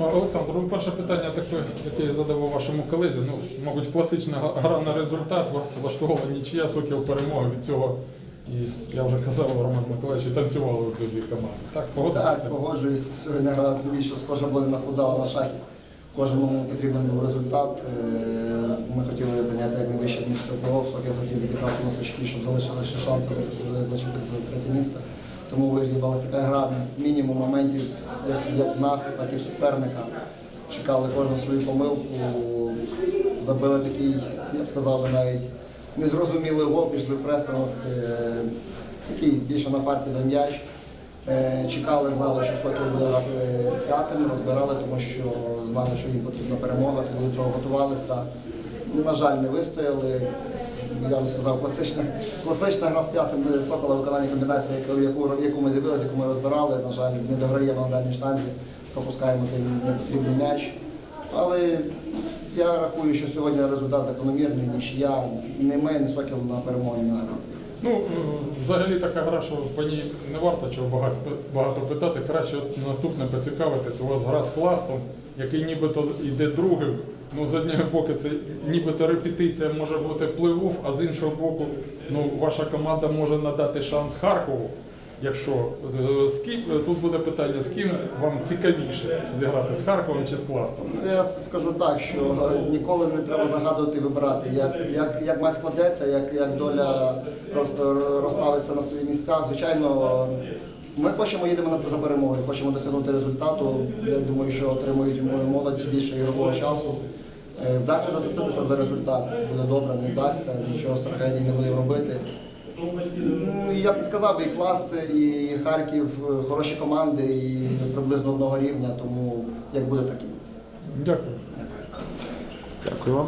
Олександр, ну, перше питання таке, яке я задавав вашому колезі. Ну, мабуть, класична гра на результат, вас влаштовувала нічия, сокіл перемоги від цього. І я вже казав Роман Миколаївич, танцювали обидві команди. Так, погодитися? Так, погоджуюсь. Сьогодні гра більше схожа була на футзал, на шахи. Кожному потрібен був результат. Е, Ми хотіли зайняти якнайвище місце плей-офф. Сокіл хотів відібрати у нас очки, щоб залишили ще шанси зачепитися за третє місце. Тому виявилася така гра, мінімум моментів, як, як в нас, так і в суперника. Чекали кожну свою помилку, забили такий, я б сказав би навіть незрозумілий гол, пішли в пресинг, е, такий більше на фартовий м'яч. Е, Чекали, знали, що Сокіл буде грати з п'ятим, розбирали, тому що знали, що їм потрібна перемога, до цього готувалися. На жаль, не вистояли. Я би сказав, класична, класична гра з п'ятим Сокола виконання комбінації, яку, яку, ми дивилися, яку ми розбирали. На жаль, не дограємо на дальній штанзі, пропускаємо непотрібний м'яч. Але я рахую, що сьогодні результат закономірний, нічия. Не ми, не Сокіл на перемоги не награв. Ну, взагалі така гра, що по ній не варто чого багато, питати. Краще от наступне поцікавитись. У вас гра з кластом, який нібито йде другим. Ну, з одного боку, це нібито репетиція може бути плей-офф, а з іншого боку, ну, ваша команда може надати шанс Харкову. Якщо е, з ким тут буде питання, з ким вам цікавіше зіграти з Харковом чи з кластом? Я скажу так, що ніколи не треба загадувати вибирати. Як, як, як має складеться, як, як доля роз- розставиться на свої місця. Звичайно, ми хочемо їдемо за перемогою, хочемо досягнути результату. Я думаю, що отримують молодь більше ігрового часу. Е, Вдасться зацепитися за результат, буде добре, не вдасться, нічого страхетні не будемо робити. Я б не сказав, би, і Класт, і Харків е, хороші команди, і приблизно одного рівня, тому як буде, так і буде. Дякую. Дякую вам.